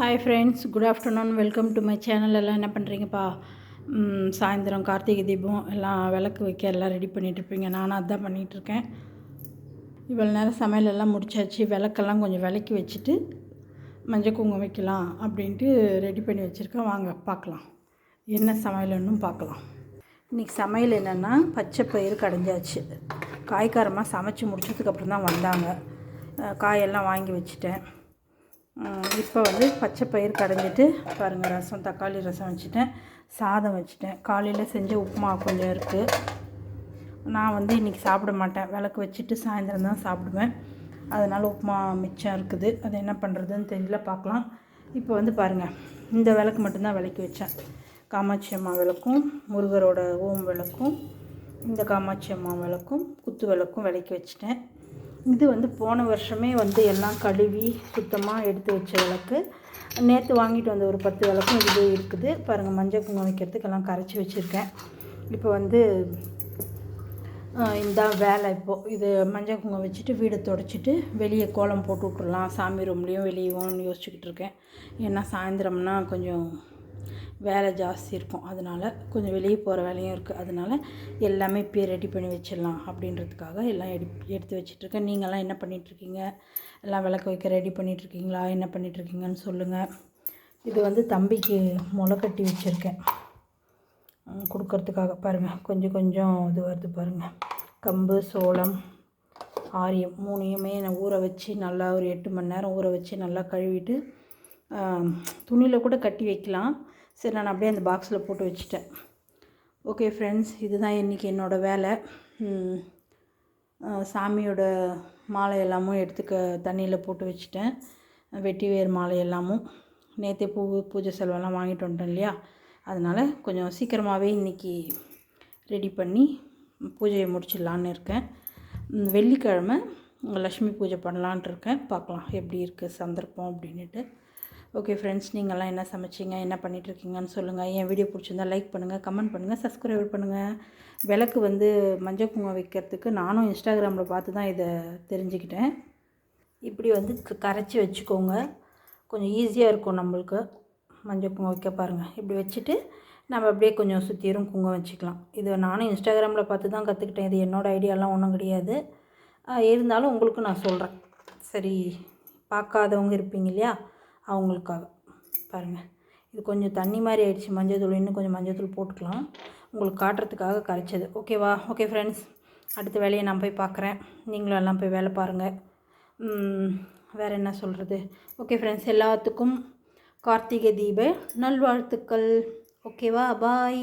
Hi friends good afternoon welcome to my channel எல்லாம் என்ன பண்ணுறீங்கப்பா சாயந்தரம் கார்த்திகை தீபம் எல்லாம் விளக்கு வைக்க எல்லாம் ரெடி பண்ணிகிட்ருப்பீங்க நானும் அதான் பண்ணிகிட்ருக்கேன் இவ்வளோ நேரம் சமையல் எல்லாம் முடிச்சாச்சு. விளக்கெல்லாம் கொஞ்சம் விளக்கி வச்சுட்டு மஞ்சள் குங்குமம் வைக்கலாம் அப்படின்ட்டு ரெடி பண்ணி வச்சுருக்கேன். வாங்க பார்க்கலாம். என்ன சமையல்னு பார்க்கலாம். இன்றைக்கி சமையல் என்னென்னா பச்சை பயிறு கடைஞ்சாச்சு. காய்காரமாக சமைச்சு முடிச்சதுக்கப்புறம் தான் வந்தாங்க. காயெல்லாம் வாங்கி வச்சுட்டேன். இப்போ வந்து பச்சை பயிர் கடைஞ்சிட்டு பாருங்கள் ரசம் தக்காளி ரசம் வச்சுட்டேன். சாதம் வச்சுட்டேன். காலையில் செஞ்ச உப்புமா கொஞ்சம் இருக்குது நான் வந்து இன்றைக்கி சாப்பிட மாட்டேன். விளக்கு வச்சுட்டு சாயந்தரம் தான் சாப்பிடுவேன். அதனால் உப்புமா மிச்சம் இருக்குது. அது என்ன பண்ணுறதுன்னு தெரியல பார்க்கலாம். இப்போ வந்து பாருங்கள் இந்த விளக்கு மட்டும்தான் விளக்கி வச்சேன். காமாட்சி அம்மா விளக்கும் முருகரோட ஓம் விளக்கும் இந்த காமாட்சி அம்மா விளக்கும் குத்து விளக்கும் விளக்கி வச்சுட்டேன். இது வந்து போன வருஷமே வந்து எல்லாம் கழுவி சுத்தமாக எடுத்து வச்ச விளக்கு. நேற்று வாங்கிட்டு வந்த ஒரு பத்து விளக்கும் இது இருக்குது. பாருங்கள் மஞ்சள் குங்குமம் வைக்கிறதுக்கு எல்லாம் கரைச்சி வச்சுருக்கேன். இப்போ வந்து இந்த வேலை இப்போது இது மஞ்சள் குங்குமம் வச்சுட்டு வீடை தொடச்சிட்டு வெளியே கோலம் போட்டு விட்றலாம் சாமி ரூம்லேயும் வெளியவும் யோசிச்சுக்கிட்டு இருக்கேன். ஏன்னா சாயந்தரம்னா கொஞ்சம் வேலை ஜாஸ்தி இருக்கும். அதனால் கொஞ்சம் வெளியே போகிற வேலையும் இருக்குது அதனால் எல்லாமே இப்போ ரெடி பண்ணி வச்சிடலாம் அப்படின்றதுக்காக எல்லாம் எடு எடுத்து வச்சிட்ருக்கேன் நீங்கள்லாம் என்ன பண்ணிகிட்ருக்கீங்க எல்லாம் விளக்கு வைக்க ரெடி பண்ணிகிட்ருக்கீங்களா என்ன பண்ணிகிட்ருக்கீங்கன்னு சொல்லுங்கள் இது வந்து தம்பிக்கு முளை கட்டி வச்சுருக்கேன். கொடுக்கறதுக்காக பாருங்கள் கொஞ்சம் கொஞ்சம் இது வருது பாருங்கள் கம்பு சோளம் ஆரியம் மூணையுமே நான் ஊற வச்சு நல்லா ஒரு எட்டு மணி நேரம் ஊற வச்சு நல்லா கழுவிட்டு துணியில் கூட கட்டி வைக்கலாம். சரி நான் அப்படியே அந்த பாக்ஸில் போட்டு வச்சுட்டேன். ஓகே ஃப்ரெண்ட்ஸ் இதுதான் இன்றைக்கி என்னோடய வேலை. சாமியோட மாலை எல்லாமும் எடுத்துக்க தண்ணியில் போட்டு வச்சுட்டேன். வெட்டி வேர் மாலை எல்லாமும். நேற்றே பூ பூஜை செலவெல்லாம் வாங்கிட்டு வந்துட்டேன் இல்லையா? அதனால் கொஞ்சம் சீக்கிரமாகவே இன்றைக்கி ரெடி பண்ணி பூஜையை முடிச்சிடலான்னு இருக்கேன். வெள்ளிக்கிழமை லக்ஷ்மி பூஜை பண்ணலான்ட்டு இருக்கேன். பார்க்கலாம் எப்படி இருக்குது சந்தர்ப்பம் அப்படின்ட்டு ஓகே ஃப்ரெண்ட்ஸ் நீங்கள்லாம் என்ன சமைச்சிங்க? என்ன பண்ணிகிட்ருக்கீங்கன்னு சொல்லுங்கள் என் வீடியோ பிடிச்சிருந்தா லைக் பண்ணுங்கள் கமெண்ட் பண்ணுங்கள் சப்ஸ்கிரைப் பண்ணுங்கள் விளக்கு வந்து மஞ்சள் குங்குமம் வைக்கிறதுக்கு நானும் இன்ஸ்டாகிராமில் பார்த்து தான் இதை தெரிஞ்சுக்கிட்டேன். இப்படி வந்து க- கரைச்சி வச்சுக்கோங்க. கொஞ்சம் ஈஸியாக இருக்கும் நம்மளுக்கு மஞ்சள் குங்குமம் வைக்க பாருங்கள் இப்படி வச்சுட்டு நம்ம அப்படியே கொஞ்சம் சுற்றியும் குங்குமம் வச்சுக்கலாம். இது நானும் இன்ஸ்டாகிராமில் பார்த்து தான் கற்றுக்கிட்டேன் இது என்னோடய ஐடியாலாம் ஒன்றும் கிடையாது. இருந்தாலும் உங்களுக்கு நான் சொல்கிறேன் சரி பார்க்காதவங்க இருப்பீங்க இல்லையா? அவங்களுக்காக. பாருங்கள் இது கொஞ்சம் தண்ணி மாதிரி ஆயிடுச்சு. மஞ்சள் தூள். இன்னும் கொஞ்சம் மஞ்சள் தூள் போட்டுக்கலாம். உங்களுக்கு காட்டுறதுக்காக கரைச்சது. ஓகேவா ஓகே ஃப்ரெண்ட்ஸ் அடுத்த வேலையை நான் போய் பார்க்குறேன். நீங்களும் எல்லாம் போய் வேலை பாருங்கள் வேறு என்ன சொல்கிறது ஓகே ஃப்ரெண்ட்ஸ் எல்லாத்துக்கும் கார்த்திகை தீப நல்வாழ்த்துக்கள். ஓகேவா பாய்